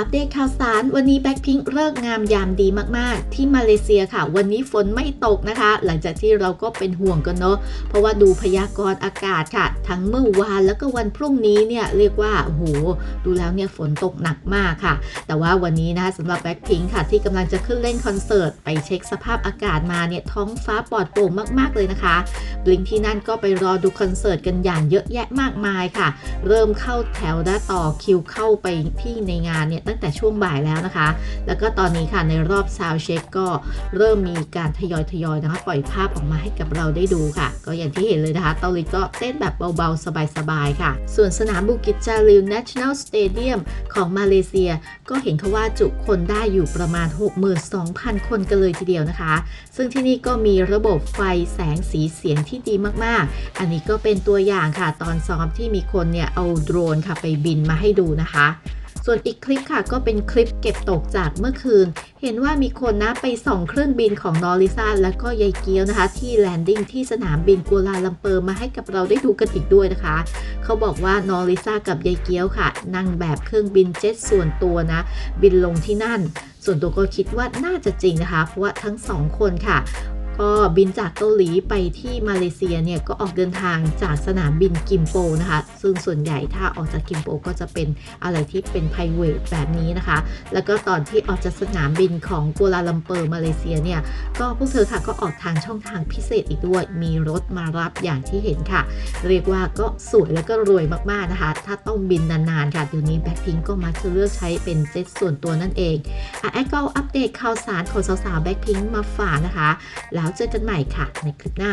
อัปเดตข่าวสารวันนี้แบ็คพิงเลิกงามยามดีมากๆ ที่มาเลเซียค่ะ วันนี้ฝนไม่ตกนะคะ หลังจากที่เราก็เป็นห่วงกันเนาะเพราะว่าดูพยากรณ์อากาศค่ะ ทั้งเมื่อวานแล้วก็วันพรุ่งนี้เนี่ยเรียกว่าโอ้โหดูแล้วเนี่ยฝนตกหนักมากค่ะ แต่ว่าวันนี้นะคะสำหรับแบ็คพิงค่ะ ที่กำลังจะขึ้นเล่นคอนเสิร์ตไปเช็คสภาพอากาศมาเนี่ยท้องฟ้าปลอดโปร่งมากๆเลยนะคะ ลิงที่นั่นก็ไปรอดูคอนเสิร์ตกันอย่างเยอะแยะมากมายค่ะ เริ่มเข้าแถวด้าต่อคิวเข้าไปที่ในงานเนี่ยตั้งแต่ช่วงบ่ายแล้วนะคะ แล้วก็ตอนนี้ค่ะในรอบซาวเช็คก็เริ่มมีการทยอยทยอยๆนะคะปล่อยภาพออกมาให้กับเราได้ดูค่ะ ก็อย่างที่เห็นเลยนะคะเตาลิก็เต้นแบบเบาๆ สบายๆ ค่ะ ส่วนสนามบุกิจจาริว National Stadium ของมาเลเซีย ก็เห็นเขาว่าจุคนได้อยู่ประมาณ 62,000 คนกันเลยทีเดียวนะคะ ซึ่งที่นี่ก็มีระบบไฟแสงสีเสียงที่ดีมากๆ อันนี้ก็เป็นตัวอย่างค่ะ ตอนซ้อมที่มีคนเนี่ยเอาโดรนค่ะไปบินมาให้ดูนะคะส่วนอีกคลิปค่ะก็เป็นคลิปเก็บตกจากเมื่อคืน เห็นว่ามีคนนะไปส่องเครื่องบินของนอริซาและก็ยายเกียวนะคะ ที่แลนดิ้งที่สนามบินกัวลาลัมเปอร์มาให้กับเราได้ดูกันอีกด้วยนะคะ เขาบอกว่านอริซากับยายเกียวค่ะ นั่งแบบเครื่องบินเจ็ตส่วนตัวนะ บินลงที่นั่น ส่วนตัวก็คิดว่าน่าจะจริงนะคะ เพราะว่าทั้งสองคนค่ะ ก็บินจากเกาหลีไปที่มาเลเซียเนี่ยก็ออกเดินทางจากสนามบินกิมโปนะคะ ซึ่งส่วนใหญ่ถ้าออกจากกิมโปก็จะเป็นอะไรที่เป็น p r i v a t แบบนี้นะคะ แล้วก็ตอนที่ออกจากสนามบินของกัวลาลัมเปอร์มาเลเซียเนี่ยก็พวกเธอค่ะก็ออกทางช่องทางพิเศษอีกด้วย มีรถมารับอย่างที่เห็นค่ะ เรียกว่าก็สวยแล้วก็รวยมากๆนะคะ ถ้าต้องบินนานๆค่ะเดี๋ยวนี้แบ็คพิงก็มักจะเลือกใช้เป็นเจ็ตส่วนตัวนั่นเองอะแอดก็อัปเดตข่าวสารของสาวๆแบ็คพิงมาฝากนะคะแล้วแล้วเจอกันใหม่ค่ะในคลิปหน้า